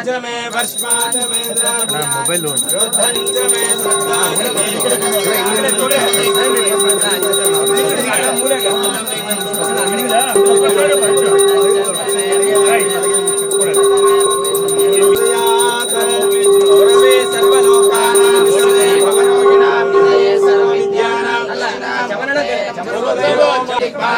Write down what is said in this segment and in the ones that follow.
राज में वर्षपात में mobile loan रुद्धंज में सुद्धाज में मुलेगा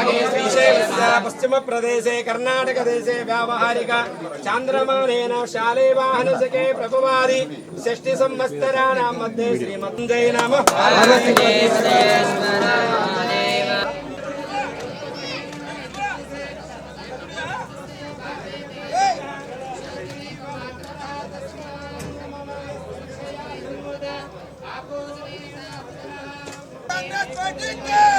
भागे श्रीशैलस्य पश्चिमप्रदेशे कर्णाटकदेशे व्यावहारिक चान्द्रमानेन शाले वाहनसके प्रभुवादि षष्टिसंवत्सराणां मध्ये श्रीमन्दै नमः कांग्रेस पार्टी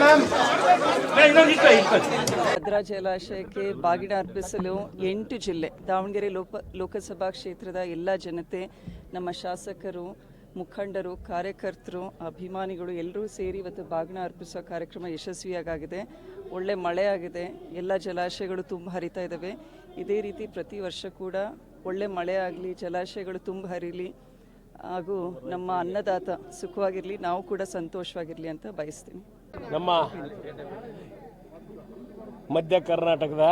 ಮ್ಯಾಮ್ ಭದ್ರಾ ಜಲಾಶಯಕ್ಕೆ ಬಾಗಿನ ಅರ್ಪಿಸಲು ಎಂಟು ಜಿಲ್ಲೆ, ದಾವಣಗೆರೆ ಲೋಕ ಲೋಕಸಭಾ ಕ್ಷೇತ್ರದ ಎಲ್ಲ ಜನತೆ, ನಮ್ಮ ಶಾಸಕರು, ಮುಖಂಡರು, ಕಾರ್ಯಕರ್ತರು, ಅಭಿಮಾನಿಗಳು ಎಲ್ಲರೂ ಸೇರಿ ಇವತ್ತು ಬಾಗಿನ ಅರ್ಪಿಸೋ ಕಾರ್ಯಕ್ರಮ ಯಶಸ್ವಿಯಾಗಿದೆ ಒಳ್ಳೆ ಮಳೆ ಆಗಿದೆ ಎಲ್ಲ ಜಲಾಶಯಗಳು ತುಂಬ ಹರಿತಾ ಇದ್ದಾವೆ. ಇದೇ ರೀತಿ ಪ್ರತಿ ವರ್ಷ ಕೂಡ ಒಳ್ಳೆ ಮಳೆ ಆಗಲಿ, ಜಲಾಶಯಗಳು ತುಂಬ ಹರಿಲಿ, ಹಾಗೂ ನಮ್ಮ ಅನ್ನದಾತ ಸುಖವಾಗಿರಲಿ, ನಾವು ಕೂಡ ಸಂತೋಷವಾಗಿರಲಿ ಅಂತ ಬಯಸ್ತೀನಿ. ನಮ್ಮ ಮಧ್ಯ ಕರ್ನಾಟಕದ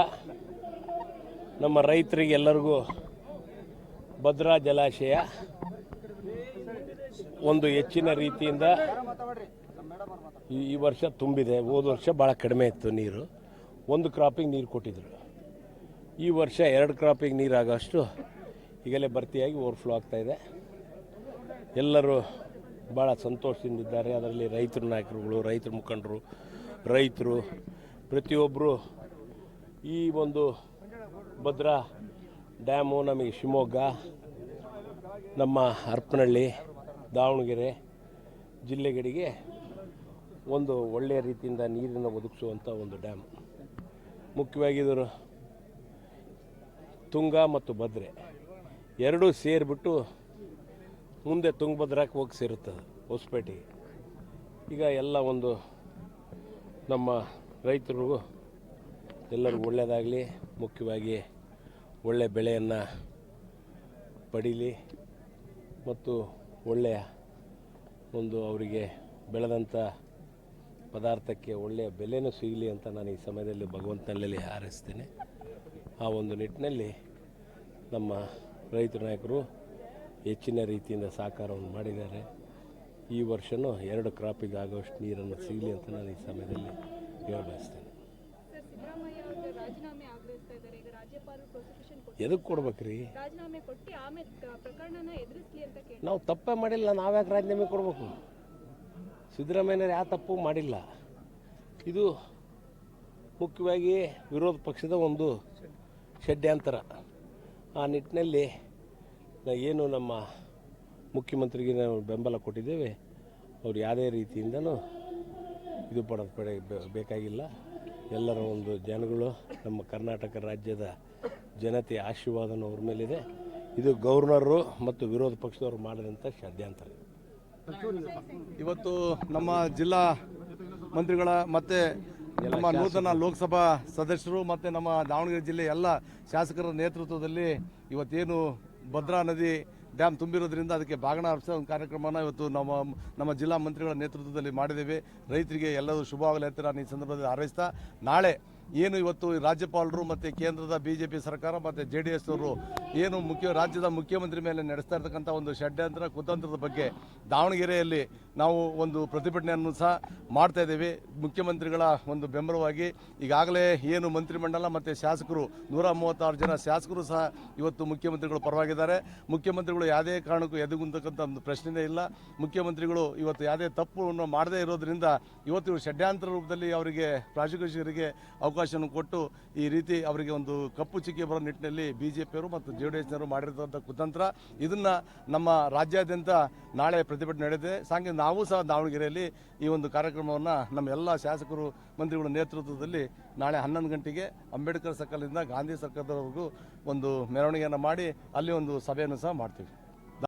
ನಮ್ಮ ರೈತರಿಗೆಲ್ಲರಿಗೂ ಭದ್ರಾ ಜಲಾಶಯ ಒಂದು ಹೆಚ್ಚಿನ ರೀತಿಯಿಂದ ಈ ವರ್ಷ ತುಂಬಿದೆ. ಹೋದ ವರ್ಷ ಭಾಳ ಕಡಿಮೆ ಇತ್ತು ನೀರು. ಒಂದು ಕ್ರಾಪಿಗೆ ನೀರು ಕೊಟ್ಟಿದ್ರು. ಈ ವರ್ಷ ಎರಡು ಕ್ರಾಪಿಗೆ ನೀರಾಗೋಷ್ಟು ಈಗಲೇ ಭರ್ತಿಯಾಗಿ ಓವರ್ಫ್ಲೋ ಆಗ್ತಾಯಿದೆ ಎಲ್ಲರೂ ಭಾಳ ಸಂತೋಷದಿಂದಿದ್ದಾರೆ ಅದರಲ್ಲಿ ರೈತರ ನಾಯಕರುಗಳು, ರೈತರ ಮುಖಂಡರು, ರೈತರು ಪ್ರತಿಯೊಬ್ಬರು ಈ ಒಂದು ಭದ್ರಾ ಡ್ಯಾಮು ನಮಗೆ ಶಿವಮೊಗ್ಗ, ನಮ್ಮ ಹರಪನಹಳ್ಳಿ ದಾವಣಗೆರೆ ಜಿಲ್ಲೆಗಳಿಗೆ ಒಂದು ಒಳ್ಳೆಯ ರೀತಿಯಿಂದ ನೀರನ್ನು ಒದಗಿಸುವಂಥ ಒಂದು ಡ್ಯಾಮ್. ಮುಖ್ಯವಾಗಿ ಇವರು ತುಂಗಾ ಮತ್ತು ಭದ್ರೆ ಎರಡೂ ಸೇರಿಬಿಟ್ಟು ಮುಂದೆ ತುಂಗಭದ್ರಾಕ್ ಹೋಗಿ ಸೇರುತ್ತದೆ ಹೊಸಪೇಟೆ. ಈಗ ಎಲ್ಲ ಒಂದು ನಮ್ಮ ರೈತರಿಗೂ ಎಲ್ಲರಿಗೂ ಒಳ್ಳೆಯದಾಗಲಿ ಮುಖ್ಯವಾಗಿ ಒಳ್ಳೆಯ ಬೆಳೆಯನ್ನು ಪಡೀಲಿ ಮತ್ತು ಒಳ್ಳೆಯ ಒಂದು ಅವರಿಗೆ ಬೆಳೆದಂಥ ಪದಾರ್ಥಕ್ಕೆ ಒಳ್ಳೆಯ ಬೆಲೆನೂ ಸಿಗಲಿ ಅಂತ ನಾನು ಈ ಸಮಯದಲ್ಲಿ ಭಗವಂತನಲ್ಲಿ ಹಾರೈಸ್ತೇನೆ. ಆ ಒಂದು ನಿಟ್ಟಿನಲ್ಲಿ ನಮ್ಮ ರೈತ ನಾಯಕರು ಹೆಚ್ಚಿನ ರೀತಿಯಿಂದ ಸಹಕಾರವನ್ನು ಮಾಡಿದ್ದಾರೆ. ಈ ವರ್ಷವೂ ಎರಡು ಕ್ರಾಪಿಗೆ ಆಗೋಷ್ಟು ನೀರನ್ನು ಸಿಗಲಿ ಅಂತ ನಾನು ಈ ಸಮಯದಲ್ಲಿ ಹೇಳಬಯಸ್ತೇನೆ ಎದಕ್ಕೆ ಕೊಡ್ಬೇಕ್ರಿ? ನಾವು ತಪ್ಪೇ ಮಾಡಿಲ್ಲ ನಾವ್ಯಾಕೆ ರಾಜೀನಾಮೆ ಕೊಡಬೇಕು? ಸಿದ್ದರಾಮಯ್ಯನವ್ರು ಯಾವ ತಪ್ಪು ಮಾಡಿಲ್ಲ. ಇದು ಮುಖ್ಯವಾಗಿ ವಿರೋಧ ಪಕ್ಷದ ಒಂದು ಷಡ್ಯಂತರ. ಆ ನಿಟ್ಟಿನಲ್ಲಿ ಏನು ನಮ್ಮ ಮುಖ್ಯಮಂತ್ರಿಗೆ ನಾವು ಬೆಂಬಲ ಕೊಟ್ಟಿದ್ದೇವೆ ಅವ್ರು ಯಾವುದೇ ರೀತಿಯಿಂದನೂ ಇದು ಪಡೋದು ಪಡೆ ಬೇಕಾಗಿಲ್ಲ. ಎಲ್ಲರ ಒಂದು ಜನಗಳು ನಮ್ಮ ಕರ್ನಾಟಕ ರಾಜ್ಯದ ಜನತೆ ಆಶೀರ್ವಾದನೂ ಅವ್ರ ಮೇಲಿದೆ. ಇದು ಗವರ್ನರು ಮತ್ತು ವಿರೋಧ ಪಕ್ಷದವರು ಮಾಡಿದಂಥ ಷಡ್ಯಂತರ ಇವತ್ತು ನಮ್ಮ ಜಿಲ್ಲಾ ಮಂತ್ರಿಗಳ ಮತ್ತು ನಮ್ಮ ನೂತನ ಲೋಕಸಭಾ ಸದಸ್ಯರು ಮತ್ತು ನಮ್ಮ ದಾವಣಗೆರೆ ಜಿಲ್ಲೆ ಎಲ್ಲ ಶಾಸಕರ ನೇತೃತ್ವದಲ್ಲಿ ಇವತ್ತೇನು ಭದ್ರಾ ನದಿ ಡ್ಯಾಮ್ ತುಂಬಿರೋದ್ರಿಂದ ಅದಕ್ಕೆ ಬಾಗಣ ಹರಿಸೋ ಒಂದು ಕಾರ್ಯಕ್ರಮನ ಇವತ್ತು ನಮ್ಮ ನಮ್ಮ ಜಿಲ್ಲಾ ಮಂತ್ರಿಗಳ ನೇತೃತ್ವದಲ್ಲಿ ಮಾಡಿದ್ದೇವೆ. ರೈತರಿಗೆ ಎಲ್ಲರೂ ಶುಭವಾಗಲಿ ಅಂತ ನಾನು ಈ ಸಂದರ್ಭದಲ್ಲಿ ಹಾರೈಸ್ತಾ, ನಾಳೆ ಏನು ಇವತ್ತು ರಾಜ್ಯಪಾಲರು ಮತ್ತು ಕೇಂದ್ರದ ಬಿ ಜೆ ಪಿ ಸರ್ಕಾರ ಮತ್ತು ಜೆ ಡಿ ಎಸ್ ಅವರು ಏನು ಮುಖ್ಯ ರಾಜ್ಯದ ಮುಖ್ಯಮಂತ್ರಿ ಮೇಲೆ ನಡೆಸ್ತಾ ಇರ್ತಕ್ಕಂಥ ಒಂದು ಷಡ್ಯಂತ್ರ, ಕುತಂತ್ರದ ಬಗ್ಗೆ ದಾವಣಗೆರೆಯಲ್ಲಿ ನಾವು ಒಂದು ಪ್ರತಿಭಟನೆಯನ್ನು ಸಹ ಮಾಡ್ತಾ ಇದ್ದೀವಿ. ಮುಖ್ಯಮಂತ್ರಿಗಳ ಒಂದು ಬೆಂಬಲವಾಗಿ ಈಗಾಗಲೇ ಏನು ಮಂತ್ರಿಮಂಡಲ ಮತ್ತು ಶಾಸಕರು, ನೂರ ಮೂವತ್ತಾರು ಜನ ಶಾಸಕರು ಸಹ ಇವತ್ತು ಮುಖ್ಯಮಂತ್ರಿಗಳು ಪರವಾಗಿದ್ದಾರೆ. ಮುಖ್ಯಮಂತ್ರಿಗಳು ಯಾವುದೇ ಕಾರಣಕ್ಕೂ ಎದುಗುಂತಕ್ಕಂಥ ಒಂದು ಪ್ರಶ್ನೆಯೇ ಇಲ್ಲ. ಮುಖ್ಯಮಂತ್ರಿಗಳು ಇವತ್ತು ಯಾವುದೇ ತಪ್ಪು ಮಾಡದೇ ಇರೋದ್ರಿಂದ ಇವತ್ತು ಷಡ್ಯಂತ್ರ ರೂಪದಲ್ಲಿ ಅವರಿಗೆ ಪ್ರಾಸಿಕ್ಯೂಷರಿಗೆ ಅವಕಾಶವನ್ನು ಕೊಟ್ಟು ಈ ರೀತಿ ಅವರಿಗೆ ಒಂದು ಕಪ್ಪು ಚುಕ್ಕೆ ಬರೋ ನಿಟ್ಟಿನಲ್ಲಿ ಬಿ ಜೆ ಪಿಯವರು ಮತ್ತು ಜೆ ಡಿ ಎಸ್ನವರು ಮಾಡಿರ್ತಕ್ಕಂಥ ಕುತಂತ್ರ. ಇದನ್ನು ನಮ್ಮ ರಾಜ್ಯಾದ್ಯಂತ ನಾಳೆ ಪ್ರತಿಭಟನೆ ನಡೆಯುತ್ತೆ ಸಾಂಗೆ ನಾವು ಸಹ ದಾವಣಗೆರೆಯಲ್ಲಿ ಈ ಒಂದು ಕಾರ್ಯಕ್ರಮವನ್ನು ನಮ್ಮ ಎಲ್ಲ ಶಾಸಕರು, ಮಂತ್ರಿಗಳ ನೇತೃತ್ವದಲ್ಲಿ ನಾಳೆ ಹನ್ನೊಂದು ಗಂಟೆಗೆ ಅಂಬೇಡ್ಕರ್ ಸರ್ಕಲ್ನಿಂದ ಗಾಂಧಿ ಸರ್ಕಲ್ವರೆಗೂ ಒಂದು ಮೆರವಣಿಗೆಯನ್ನು ಮಾಡಿ ಅಲ್ಲಿ ಒಂದು ಸಭೆಯನ್ನು ಸಹ ಮಾಡ್ತೀವಿ.